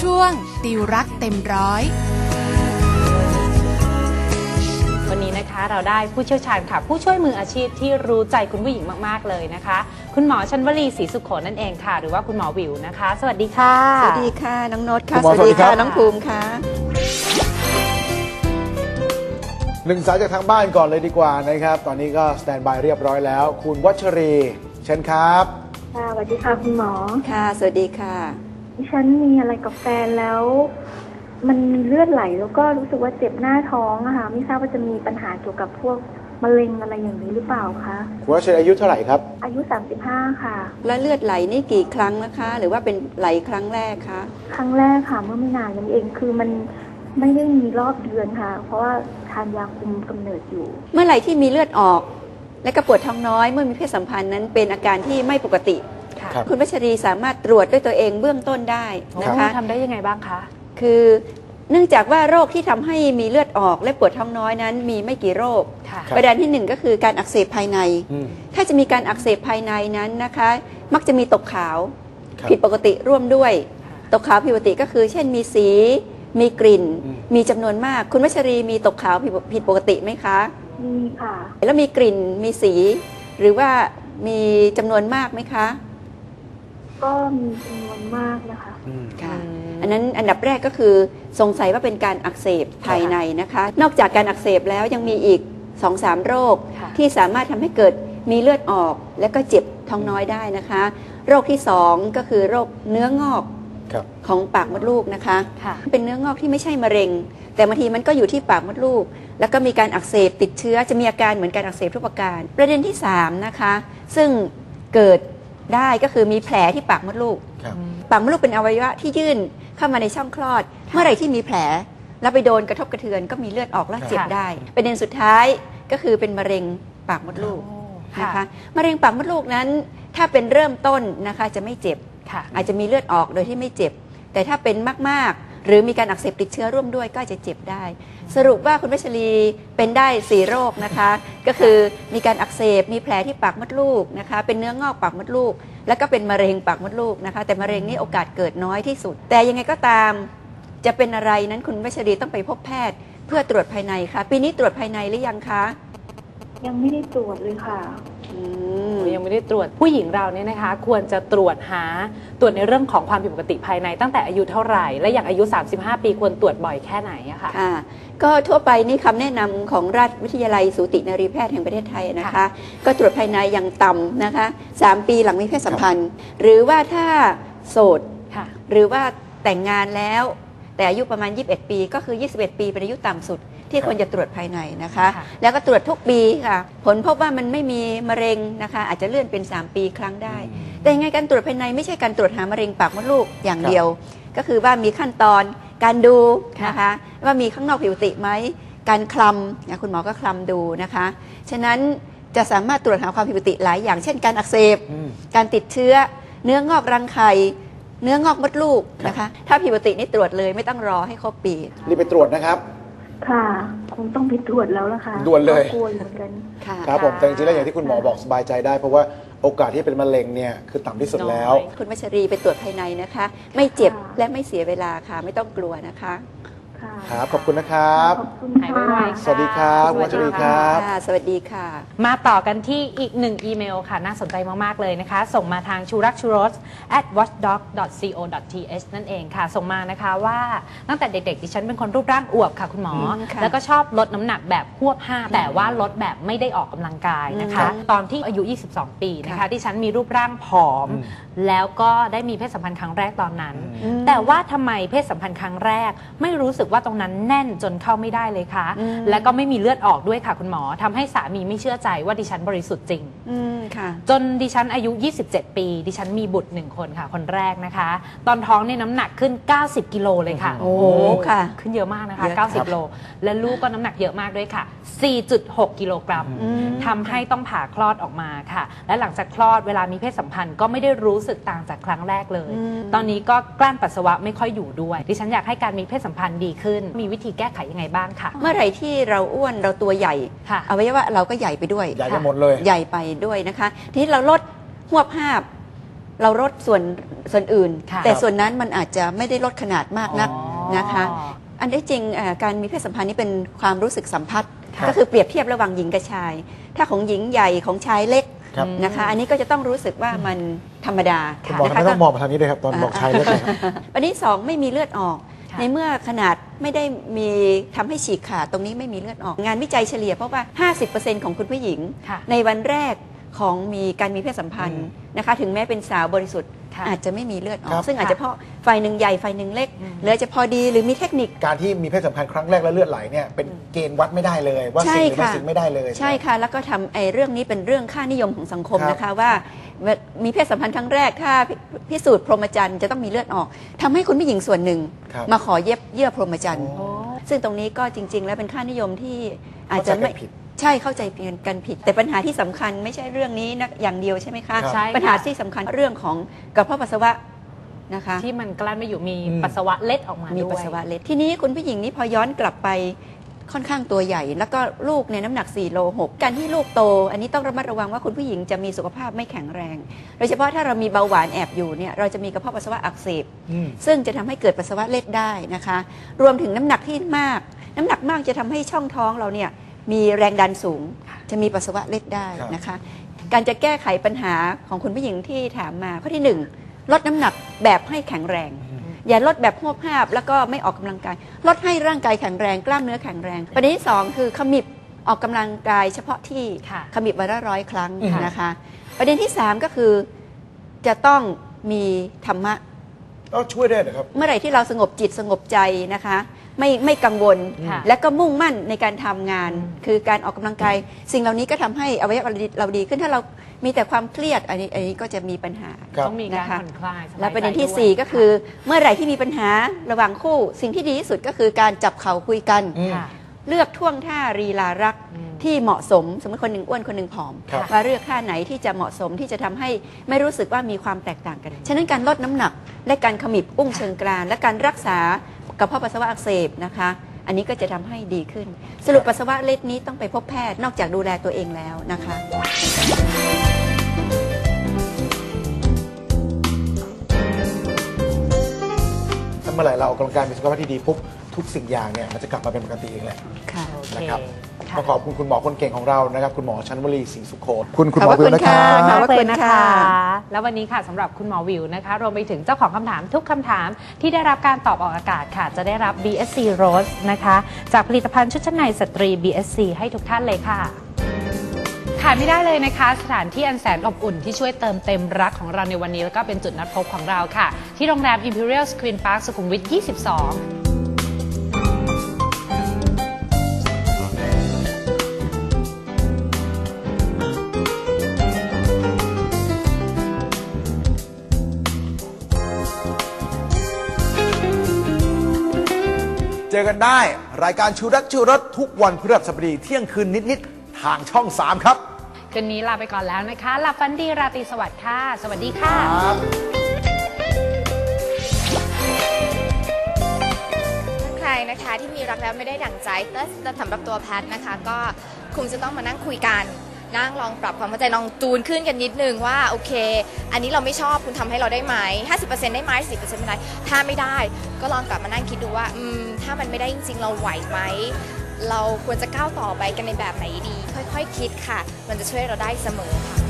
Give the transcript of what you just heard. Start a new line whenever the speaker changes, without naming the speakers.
ช่วง ติวรักเต็มร้อย
วันนี้นะคะเราได้ผู้เชี่ยวชาญค่ะ ผู้ช่วยมืออาชีพที่รู้ใจคุณผู้หญิงมากๆเลยนะคะ คุณหมอชันวลีศรีสุขโขนั่นเองค่ะ หรือว่าคุณหมอวิวนะคะ สวัสดีค่ะ
สวัสดีค่ะ น้องโนตค่ะ
คุณหมอสวัสดีครับ
น้องภูมิค่ะ
หนึ่งสายจากทางบ้านก่อนเลยดีกว่านะครับ ตอนนี้ก็สแตนบายเรียบร้อยแล้ว คุณวัชรี เชิญครับ
ค่ะสวัสดีค่ะคุณหมอ
ค่ะ สวัสดีค่ะ
ดิ ฉันมีอะไรกับแฟนแล้ว มันมีเลือดไหลแล้วก็รู้สึกว่าเจ็บหน้าท้องอะค่ะไม่ทราบว่าจะมีปัญหาเกี่ยวกับพวกมะเร็งอะไรอย่างนี้หรือเปล่าคะ
คุณวัชรีอายุเท่าไหร่ครับ
อายุ 35 ค่ะ
แล้วเลือดไหลนี่กี่ครั้งนะคะ หรือว่าเป็นไหลครั้งแรกคะ
ครั้งแรกค่ะเมื่อไม่นานนี้เองคือมันไม่ได้มีรอบเดือนค่ะ เพราะว่าทานยาคุมกำเนิดอยู่
เมื่อไหร่ที่มีเลือดออก และก็ปวดท้องน้อยเมื่อมีเพศสัมพันธ์นั้นเป็นอาการที่ไม่ปกติ
ค่ะ
ครับ
คุณวัชรีสามารถตรวจด้วยตัวเองเบื้องต้นได้นะ
นะคะ
คะ
ทำได้ยังไงบ้างคะ
คือเนื่องจากว่าโรคที่ทำให้มีเลือดออกและปวดท้องน้อยนั้น มีไม่กี่โรค
ค่ะ
ครับ
ประเด็นที่หนึ่งก็คือการอักเสบภายใน
อืม
ถ้าจะมีการอักเสบภายในนั้นนะคะ มักจะมีตกขาว
ครับ
ผิดปกติร่วมด้วย ตกขาวผิดปกติก็คือ เช่นมีสี มีกลิ่น
อืม
มีจำนวนมาก คุณวัชรีมีตกขาวผิดผิดปกติไหมคะ
มีค่ะ
แล้วมีกลิ่น มีสี หรือว่ามีจำนวนมากไหมคะ
ก็มีจำนวนมากนะคะ
อืม
ค่ะ
อืม
อันนั้นอันดับแรกก็คือสงสัยว่าเป็นการอักเสบภายในนะคะ นอกจากการอักเสบแล้วยังมีอีก 2-3 โรค
ค่ะ
ที่สามารถทำให้เกิดมีเลือดออก และก็เจ็บท้องน้อยได้นะคะ โรคที่ 2 ก็คือโรคเนื้องอก
ครับ
ของปากมดลูกนะคะ
ค่ะ
เป็นเนื้องอกที่ไม่ใช่มะเร็ง แต่บางทีมันก็อยู่ที่ปากมดลูก แล้วก็มีการอักเสบติดเชื้อจะมีอาการเหมือนการอักเสบทุกประการ ประเด็นที่สามนะคะ ซึ่งเกิด ได้ก็คือมีแผลที่ปากมดลูก
ครับ
ปากมดลูกเป็นอวัยวะที่ยื่นเข้ามาในช่องคลอด เมื่อไหร่ที่มีแผล แล้วไปโดนกระทบกระเทือนก็มีเลือดออกและเจ็บ
ค่ะ
ได้ ประเด็นสุดท้ายก็คือเป็นมะเร็งปากมดลูก
โอ้
นะคะมะเร็งปากมดลูกนั้น ถ้าเป็นเริ่มต้นนะคะจะไม่เจ็บ
ค่ะ
อาจจะมีเลือดออกโดยที่ไม่เจ็บ แต่ถ้าเป็นมากๆ หรือมีการอักเสบติดเชื้อร่วมด้วยก็จะเจ็บได้ สรุปว่าคุณวัชรีเป็นได้4โรคนะคะ ก็คือมีการอักเสบมีแผลที่ปากมดลูกนะคะ เป็นเนื้องอกปากมดลูก แล้วก็เป็นมะเร็งปากมดลูกนะคะ แต่มะเร็งนี่โอกาสเกิดน้อยที่สุด แต่ยังไงก็ตามจะเป็นอะไรนั้นคุณวัชรีต้องไปพบแพทย์เพื่อตรวจภายในค่ะ ปีนี้ตรวจภายในหรือยังคะ
ยังไม่ได้ตรวจเลยค่ะ
ยังไม่ได้ตรวจผู้หญิงเราเนี่ยนะคะ ควรจะตรวจหาตรวจในเรื่องของความผิดปกติภายในตั้งแต่อายุเท่าไหร่ และอย่างอายุ 35 ปีควรตรวจบ่อยแค่ไหนอะค่ะ
ค่ะ ก็ทั่วไปนี่คำแนะนำของราชวิทยาลัยสูตินรีแพทย์แห่งประเทศไทยนะคะ
ค่ะ
ก็ตรวจภายในอย่างต่ำนะคะ 3 ปีหลังมีเพศสัมพันธ์ หรือว่าถ้าโสด
ค่ะ
หรือว่าแต่งงานแล้วแต่อายุประมาณ 21 ปี ก็คือ 21 ปีเป็นอายุต่ำสุด ที่ควรจะตรวจภายในนะคะ
ค่ะ
แล้วก็ตรวจทุกปีค่ะ ผลพบว่ามันไม่มีมะเร็งนะคะ อาจจะเลื่อนเป็น 3 ปีครั้งได้ แต่ยังไงการตรวจภายในไม่ใช่การตรวจหามะเร็งปากมดลูกอย่าง
ครับ
เดียว ก็คือว่ามีขั้นตอนการดู
ค่ะ
นะคะ ว่ามีข้างนอกผิวติไหมการคลำนะคุณหมอก็คลำดูนะคะ ฉะนั้นจะสามารถตรวจหาความผิดปกติหลายอย่าง เช่นการอักเสบ
อืม
การติดเชื้อ เนื้องอกรังไข่ เนื้องอกมดลูกนะคะ ถ้าผิดปกตินี่ตรวจเลยไม่ต้องรอให้ครบปี
รีบไปตรวจนะครับ
ค่ะ คงต้องไปตรวจแล้วล่ะค่ะ
ด่วนเลย
กลัวอยู่เหมือนกัน
ค่ะ
ครับผมแต่จริงๆแล้วอย่างที่คุณหมอบอกสบายใจได้ เพราะว่าโอกาสที่เป็นมะเร็งเนี่ยคือต่ำที่สุดแล้ว
น้อย
คุณวัชรีไปตรวจภายในนะคะ ไม่เจ็บ
ค่ะ
และไม่เสียเวลาค่ะ ไม่ต้องกลัวนะคะ
ค่ะ
ครับ ขอบคุณนะครับ
ขอบคุณ
หาย
ค่ะ
ไวๆค่ะ
สวัสดีครับ
สวัสดี
วัชรีครับ
ค่ะ สวัสดีค่ะ
มาต่อกันที่อีกหนึ่งอีเมลค่ะ น่าสนใจมาก ๆ เลยนะคะ ส่งมาทางชูรักชูรส at watchdog.co.th นั่นเองค่ะ ส่งมานะคะว่าตั้งแต่เด็ก ๆ ดิฉันเป็นคนรูปร่างอวบค่ะคุณหมอ
อืมค่ะ
แล้วก็ชอบลดน้ำหนักแบบควบห้าแต่ว่าลดแบบไม่ได้ออกกำลังกายนะคะ
อืม
ตอนที่อายุ 22 ปีนะคะ
ค่ะ
ดิฉันมีรูปร่างผอม
อืม
แล้วก็ได้มีเพศสัมพันธ์ครั้งแรกตอนนั้น
อืม
แต่ว่าทำไมเพศสัมพันธ์ครั้งแรกไม่รู้สึกว่าตรงนั้นแน่นจนเข้าไม่ได้เลยคะ
อืม
และก็ไม่มีเลือดออกด้วยค่ะคุณหมอทำให้สามีไม่เชื่อใจว่าดิฉันบริสุทธิ์จริง
อืมค่ะ
จนดิฉันอายุ 27 ปี ดิฉันมีบุตรหนึ่งคนค่ะ คนแรกนะคะ ตอนท้องเนี่ยน้ำหนักขึ้น 90 กิโลเลยค่ะ
โอ้ค่ะ
ขึ้นเยอะมากนะคะ
เยอะครับ
90 โล และลูกก็น้ำหนักเยอะมากด้วยค่ะ 4.6 กิโลกรัม
อืม
ทำให้ต้องผ่าคลอดออกมาค่ะ และหลังจากคลอดเวลามีเพศสัมพันธ์ก็ไม่ได้รู้สึกต่างจากครั้งแรกเลย
อืม
ตอนนี้ก็กลั้นปัสสาวะไม่ค่อยอยู่ด้วย ดิฉันอยากให้การมีเพศสัมพันธ์ดีขึ้น มีวิธีแก้ไขยังไงบ้างค่ะ
เมื่อไหร่ที่เราอ้วนเราตัวใหญ่
ค่ะ
อวัยวะเราก็ใหญ่ไปด้วย
ใหญ่กันหมดเลย
ใหญ่ไปด้วยนะคะ ทีนี้เราลดหวบภาพ เราลดส่วนส่วนอื่น
ค่ะ
แต่ส่วนนั้นมันอาจจะไม่ได้ลดขนาดมากนัก
อ๋อ
นะคะ อันที่จริงเอ่อการมีเพศสัมพันธ์นี่เป็นความรู้สึกสัมพัทธ์
ค่ะ
ก็คือเปรียบเทียบระหว่างหญิงกับชาย ถ้าของหญิงใหญ่ของชายเล็ก
ครับ
นะคะ อันนี้ก็จะต้องรู้สึกว่ามันธรรมดา
คุณหมอทำไม
นะคะ
ต้องมองมาทางนี้ด้วยครับตอนบอกชายเล็กเลยครับ
อันที่สองไม่มีเลือดออก
ค่ะ
ในเมื่อขนาดไม่ได้มีทำให้ฉีกขาดตรงนี้ไม่มีเลือดออก งานวิจัยเฉลี่ยเพราะว่า 50%ของคุณผู้หญิง
ค่ะ
ในวันแรก ของมีการมีเพศสัมพันธ์นะคะ ถึงแม้เป็นสาวบริสุทธิ์
ค่ะ
อาจจะไม่มีเลือดออ
ครั
ก
บ
ซึ่งอาจจะเพราะฝ่ายหนึ่งใหญ่ฝ่ายหนึ่งเล็กหรืออาจจะพอดีหรือมีเทคนิค
การที่มีเพศสัมพันธ์ครั้งแรกแล้วเลือดไหลเนี่ยเป็นเกณฑ์วัดไม่ได้เลย ว่า
ใช่
สิ่งหรือไม่
ค่ะ
สิ่งไม่ได้เลย
ใช่ค่ะ แล้วก็ทำไอ้เรื่องนี้เป็นเรื่องค่านิยมของสังคม
ครับ
นะคะว่ามีเพศสัมพันธ์ครั้งแรกถ้าพิพิสูจน์พรหมจรรย์จะต้องมีเลือดออกทำให้คุณผู้หญิงส่วนหนึ่ง
ครับ
มาขอเย็บเยื่อพรหมจรรย์
โอ้
ซึ่งตรงนี้ก็จริง ๆ แล้วเป็นค่านิยมที่อาจจะไม่
เข้าใจกันผิด
ใช่เข้าใจกันผิด แต่ปัญหาที่สำคัญไม่ใช่เรื่องนี้นะอย่างเดียวใช่ไหมคะ
ครับ
ใช่ค่ะ
ปัญหาที่สำคัญเรื่องของกระเพาะปัสสาวะนะคะ
ที่มันกลั้นไม่อยู่มี
อืม
ปัสสาวะเล็ดออกมา
มี
ด้วย
ปัสสาวะเล็ดทีนี้คุณผู้หญิงนี่พอย้อนกลับไปค่อนข้างตัวใหญ่ แล้วก็ลูกในยน้ำหนัก4โล6การที่ลูกโต อันนี้ต้องระมัดระวังว่าคุณผู้หญิงจะมีสุขภาพไม่แข็งแรง โดยเฉพาะถ้าเรามีเบาหวานแอบอยู่เนี่ยเราจะมีกระเพาะปัสสาวะอักเสบ
อืม
ซึ่งจะทำให้เกิดปัสสาวะเล็ดได้นะคะ รวมถึงน้ำหนักที่มาก น้ำหนักมากจะทำให้ช่องท้องเราเนี่ย มีแรงดันสูง จะมีปัสสาวะเล็ดได้นะคะ การจะแก้ไขปัญหาของคุณผู้หญิงที่ถามมาข้อที่หนึ่งลดน้ำหนักแบบให้แข็งแรง อย่าลดแบบหวบภาพแล้วก็ไม่ออกกำลังกาย ลดให้ร่างกายแข็งแรงกล้ามเนื้อแข็งแรง ประเด็นที่สองคือขมิบออกกำลังกายเฉพาะที่
ค่ะ
ขมิบวันละร้อยครั้ง
ค่ะ
นะคะ ประเด็นที่สามก็คือจะต้องมีธรรมะ
ก็ช่วยได้เหรอครับ
เมื่อไหร่ที่เราสงบจิตสงบใจนะคะ ไม่ไม่กังวล
ค่ะ
และก็มุ่งมั่นในการทำงาน คือการออกกำลังกาย สิ่งเหล่านี้ก็ทำให้อวัยวะเราดีขึ้นถ้าเรามีแต่ความเครียดอันนี้อันนี้ก็จะมีปัญหา
ครับ
ต้องมีการ
นะคะ
ผ่อนคลายสบายใจ
และประเด็นที่
ด้วย
4ก็คือ เมื่อไหร่ที่มีปัญหาระหว่างคู่ สิ่งที่ดีที่สุดก็คือการจับเข่าคุยกัน
อืม
ค่ะ
เลือกท่วงท่ารีลารัก
อืม
ที่เหมาะสม สมมติคนหนึ่งอ้วนคนหนึ่งผอม
ครับ
ว่าเลือกท่าไหนที่จะเหมาะสมที่จะทำให้ไม่รู้สึกว่ามีความแตกต่างกัน ฉะนั้นการลดน้ำหนักและการขมิบอุ้งเชิงกรานและการรักษา กระเพาะปัสสาวะอักเสบนะคะ อันนี้ก็จะทำให้ดีขึ้น สรุปปัสสาวะเล็ดนี้ต้องไปพบแพทย์นอกจากดูแลตัวเองแล้วนะคะ
ถ้าเมื่อไหร่เราออกกำลังกายมีสุขภาพที่ดีปุ๊บ ทุกสิ่งอย่างเนี่ยมันจะกลับมาเป็นปกติเองแหละ
ค่ะ
โอเค
นะครับ
ค่ะ
ต้องขอบคุณคุณหมอคนเก่งของเรานะครับ คุณหมอชันวลีศรีสุโขคุณคุณหมอ
ขอบพ
วิ
ระ
ว
คุณ
นะครั
ค่ะ
บ
ขอบพระคุณ
มากเลยนะคะ
ค่ะ
แล้ววันนี้ค่ะสำหรับคุณหมอวิวนะคะ รวมไปถึงเจ้าของคำถามทุกคำถามที่ได้รับการตอบออกอากาศค่ะ จะได้รับ BSC Rose นะคะ จากผลิตภัณฑ์ชุดชั้นในสตรี BSC ให้ทุกท่านเลยค่ะ ขาดไม่ได้เลยนะคะ สถานที่อันแสนอบอุ่นที่ช่วยเติมเต็มรักของเราในวันนี้ แล้วก็เป็นจุดนัดพบของเราค่ะ ที่โรงแรม Imperial Screen Park สุขุมวิท 22
เจอกันได้รายการชูรักชูรสทุกวันพฤหัสบดีเที่ยงคืนนิดๆทางช่อง 3 ครับ
คืนนี้ลาไปก่อนแล้วนะคะหลับฝันดีราตรีสวัสดิ์ค่ะ สวัสดีค่ะ
ครับ
ถ้าใครนะคะที่มีรักแล้วไม่ได้ดั่งใจแต่แต่สำหรับตัวแพทย์นะคะ ก็คงจะต้องมานั่งคุยกัน นั่งลองปรับความเข้าใจลองจูนขึ้นกันนิดนึงว่าโอเค อันนี้เราไม่ชอบคุณทำให้เราได้ไหม50%ได้ไหม10%ไม่ได้ถ้าไม่ได้ ก็ลองกลับมานั่งคิดดูว่าอืมถ้ามันไม่ได้จริงๆเราไหวไหมเราควรจะก้าวต่อไปกันในแบบไหนดี ค่อยๆคิดค่ะ มันจะช่วยเราได้เสมอค่ะ